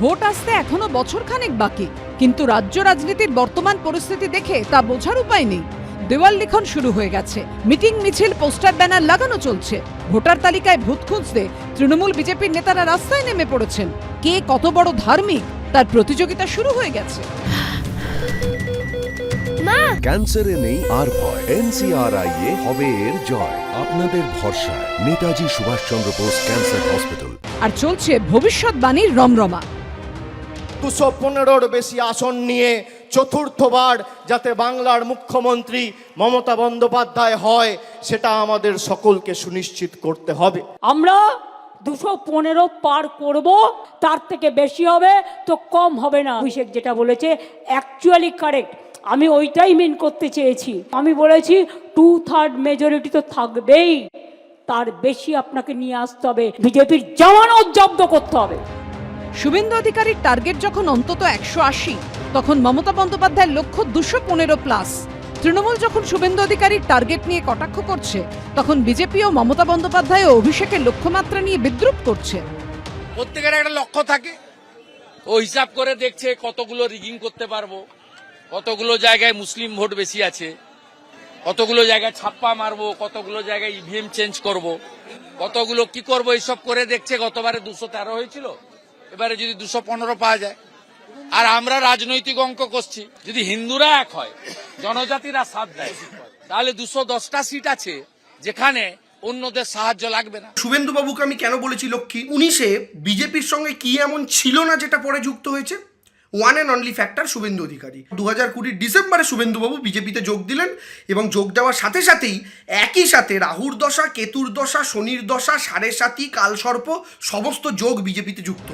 Vote আসতে এখনও বছর খানেক বাকি। কিন্তু রাজ্য রাজনীতির বর্তমান পরিস্থিতি দেখে তা বোঝার উপায় নেই। দেওয়াল লিখন শুরু হয়ে গেছে। মিটিং মিছিল পোস্টার ব্যানার লাগানো চলছে। ভোটার তালিকায় ভূত খুঁজতে তৃণমূল বিজেপির নেতারা রাস্তায় নেমে পড়েছেন। কে কত বড় ধার্মিক তার প্রতিযোগিতা শুরু হয়ে গেছে। ক্যান্সারে নেই আর ভয়। এনসিআরআই এ হবে এর জয়। আপনাদের ভরসা নেতাজি সুভাষচন্দ্র বোস ক্যান্সার হসপিটাল। আর চলছে ভবিষ্যৎবাণীর রমরমা। দুশো পনেরোর বেশি আসন নিয়ে চতুর্থবার যাতে বাংলার মুখ্যমন্ত্রী মমতা বন্দ্যোপাধ্যায় হয়, সেটা আমাদের সকলকে সুনিশ্চিত করতে হবে। আমরা দুশো পনেরো পার করব, তার থেকে বেশি হবে তো কম হবে না। অভিষেক যেটা বলেছে অ্যাকচুয়ালি কারেক্ট আমি ওইটাই মেন করতে চেয়েছি। আমি বলেছি টু থার্ড মেজরিটি তো থাকবেই, তার বেশি আপনাকে নিয়ে আসতে হবে। বিজেপির জামানত জব্দ করতে হবে। শুভেন্দু অধিকারীর টার্গেট যখন অন্তত একশো আশি, তখন মমতা বন্দ্যোপাধ্যায়ের লক্ষ্য দুশো পনেরো প্লাস তৃণমূল যখন শুভেন্দু অধিকারীর টার্গেট নিয়ে কটাক্ষ করছে, তখন বিজেপি ও মমতা বন্দ্যোপাধ্যায় ও অভিষেকের লক্ষ্যমাত্রা নিয়ে বিদ্রুপ করছে। প্রত্যেকের একটা লক্ষ্য থাকে। ও হিসাব করে দেখছে কতগুলো রিগিং করতে পারব, কতগুলো জায়গায় মুসলিম ভোট বেশি আছে, কতগুলো জায়গায় ছাপ্পা মারবো, কতগুলো জায়গায় ইভিএম চেঞ্জ করব। কতগুলো কি করব, এইসব করে দেখছে। গতবারে দুশো তেরো হয়েছিল। এবারে যদি দুশো পনেরো পাওয়া যায়। আর আমরা রাজনৈতিক অঙ্ক করছি। যদি হিন্দুরা এক হয়, জনজাতিরা সাথ দেয়। তাহলে দুশো দশটা সিট আছে, যেখানে অন্যদের সাহায্য লাগবে না। শুভেন্দু বাবুকে আমি কেন বলেছি, লক্ষ্মী? উনিশে বিজেপির সঙ্গে কি এমন ছিল না যেটা পরে যুক্ত হয়েছে? One and only factor Suvendu Adhikari. দু হাজার কুড়ির ডিসেম্বরে শুভেন্দুবাবু বিজেপিতে যোগ দিলেন এবং যোগ দেওয়ার সাথে সাথেই একই সাথে রাহুর দশা, কেতুর দশা, শনির দশা, সাড়ে সাতি কালসর্প, সমস্ত যোগ বিজেপিতে যুক্ত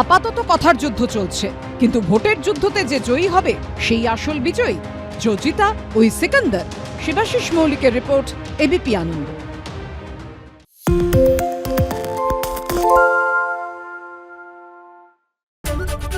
আপাতত কথার যুদ্ধ চলছে, কিন্তু ভোটের যুদ্ধতে যে জয়ী হবে, সেই আসল বিজয়ী জজিতা ওই সিকান্দার শিবাশিস মৌলিকের রিপোর্ট, এবিপি আনন্দ।